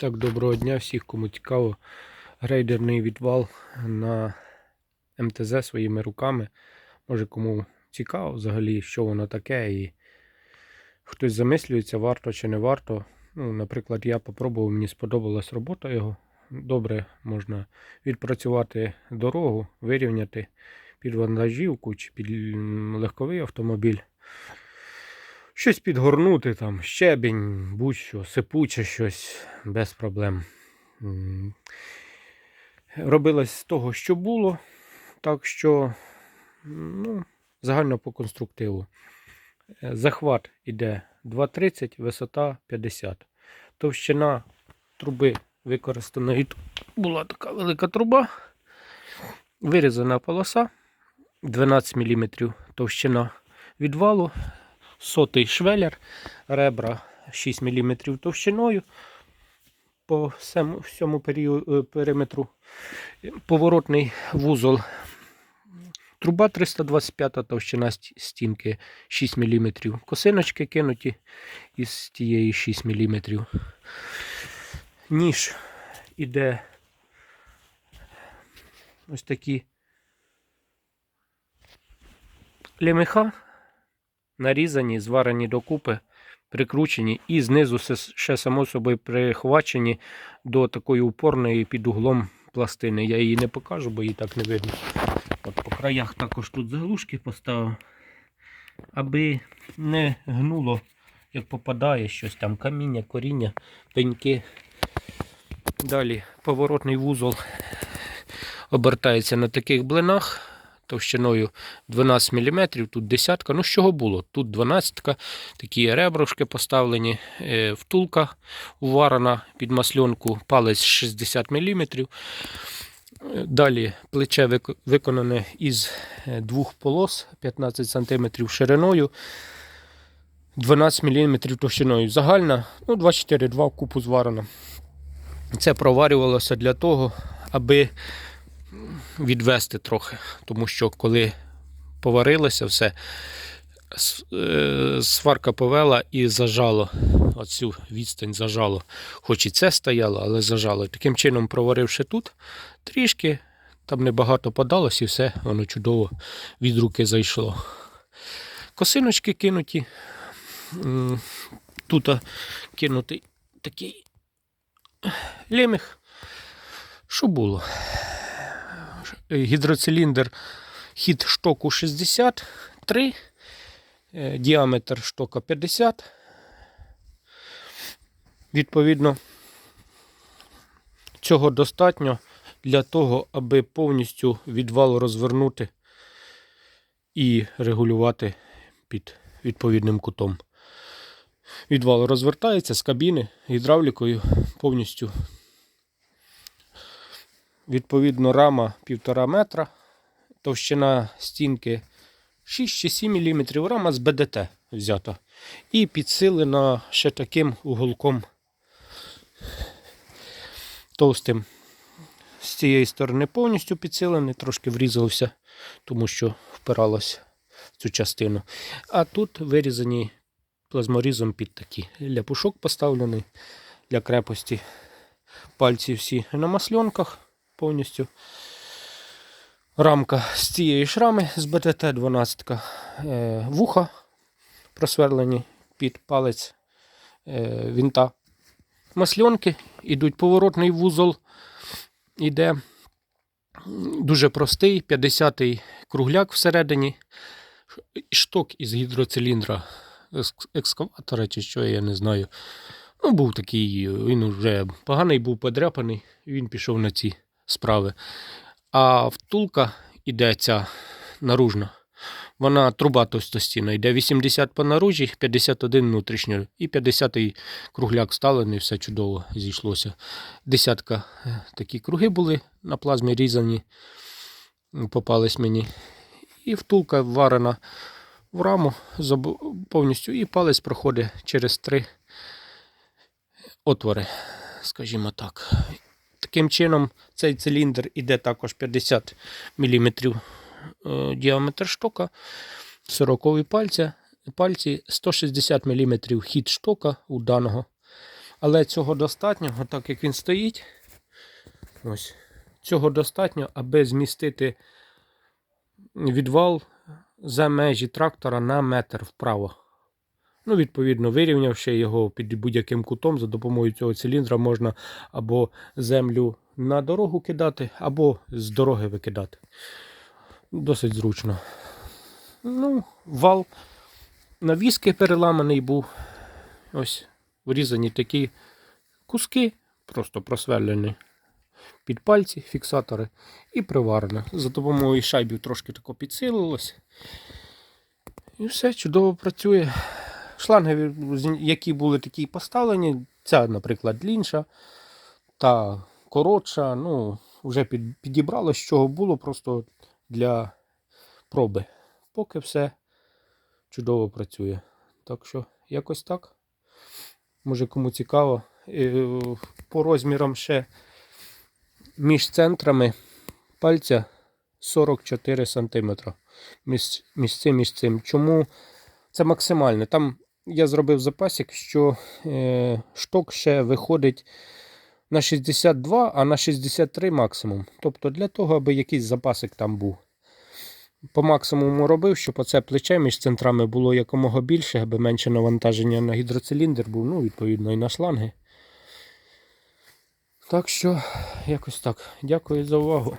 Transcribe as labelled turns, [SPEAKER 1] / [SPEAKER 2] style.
[SPEAKER 1] Так, доброго дня всіх, кому цікаво. Грейдерний відвал на МТЗ своїми руками. Може кому цікаво взагалі, що воно таке, і хтось замислюється, варто чи не варто. Ну, наприклад, я попробував, мені сподобалась робота його. Добре можна відпрацювати дорогу, вирівняти під вантажівку чи під легковий автомобіль. Щось підгорнути там, щебінь, будь-що, сипуче щось без проблем. Робилось з того, що було, так що ну, загально по конструктиву. Е, Захват іде 2,30, висота 50. Товщина труби використаної тут була така велика труба. Вирізана полоса 12 мм товщина відвалу сотий швелер, ребра 6 мм товщиною по всьому, всьому е, периметру. Поворотний вузол. Труба 325 товщина стінки 6 мм. Косиночки кинуті із тієї 6 мм. Ніж іде ось такі лемеха нарізані, зварені докупи, прикручені і знизу ще само собою прихвачені до такої упорної під углом пластини. Я її не покажу, бо її так не видно. От по краях також тут заглушки поставив, аби не гнуло, як попадає щось там, каміння, коріння, пеньки. Далі поворотний вузол обертається на таких блинах товщиною 12 мм, тут десятка. Ну, з чого було? Тут 12, такі реброшки поставлені, е, втулка уварена під масльонку, палець 60 мм. Далі плече виконане із е, двох полос 15 см шириною, 12 мм товщиною. Загальна ну, 2,4-2 купу зварена. Це проварювалося для того, аби відвести трохи. Тому що коли поварилося все, е, сварка повела і зажало. Оцю відстань зажало. Хоч і це стояло, але зажало. Таким чином, проваривши тут, трішки, там небагато подалось і все, воно чудово від руки зайшло. Косиночки кинуті. Тут кинутий такий леміх. Що було? Гідроциліндр хід штоку 63, е, діаметр штока 50. Відповідно, цього достатньо для того, аби повністю відвал розвернути і регулювати під відповідним кутом. Відвал розвертається з кабіни гідравлікою повністю. Відповідно, рама 1,5 метра, товщина стінки 6 чи 7 мм, рама з БДТ взята. І підсилена ще таким уголком товстим. З цієї сторони повністю підсилений, трошки врізався, тому що впиралось в цю частину. А тут вирізані плазморізом під такі. Ляпушок поставлений для крепості. Пальці всі на масльонках повністю. Рамка з цієї ж рами з БТТ 12 е, вуха просверлені під палець е, вінта. Масльонки, ідуть поворотний вузол, іде дуже простий, 50-й кругляк всередині, шток із гідроциліндра екск- екскаватора чи що, я не знаю. Ну, був такий, він вже поганий був подряпаний, він пішов на ці справи. А втулка іде ця наружна. Вона труба товстостійна, йде 80 по наружі, 51 внутрішньо. І 50 кругляк вставлений, все чудово зійшлося. Десятка е, такі круги були на плазмі різані, попались мені. І втулка варена в раму повністю, і палець проходить через три отвори, скажімо так. Таким чином, цей циліндр іде також 50 мм е, діаметр штока, 40 пальця, пальці, 160 мм хід штока у даного. Але цього достатньо, отак як він стоїть. Ось. Цього достатньо, аби змістити відвал за межі трактора на метр вправо. Ну, відповідно, вирівнявши його під будь-яким кутом, за допомогою цього циліндра можна або землю на дорогу кидати, або з дороги викидати. Досить зручно. Ну, вал навіски переламаний був. Ось врізані такі куски, просто просверлені під пальці, фіксатори, і приварено. За допомогою шайбів трошки тако підсилилось. І все чудово працює. Шланги, які були такі поставлені, ця, наприклад, длінша, та коротша, ну, вже під, підібрало, з чого було, просто для проби. Поки все чудово працює. Так що, якось так. Може кому цікаво. Е, По розмірам ще між центрами пальця 44 см. Між, між цим між цим. Чому це максимальне? Там я зробив запасик, що е, шток ще виходить на 62, а на 63 максимум. Тобто для того, аби якийсь запасик там був. По максимуму робив, щоб оце плече між центрами було якомога більше, аби менше навантаження на гідроциліндр був, ну, відповідно, і на шланги. Так що, якось так. Дякую за увагу.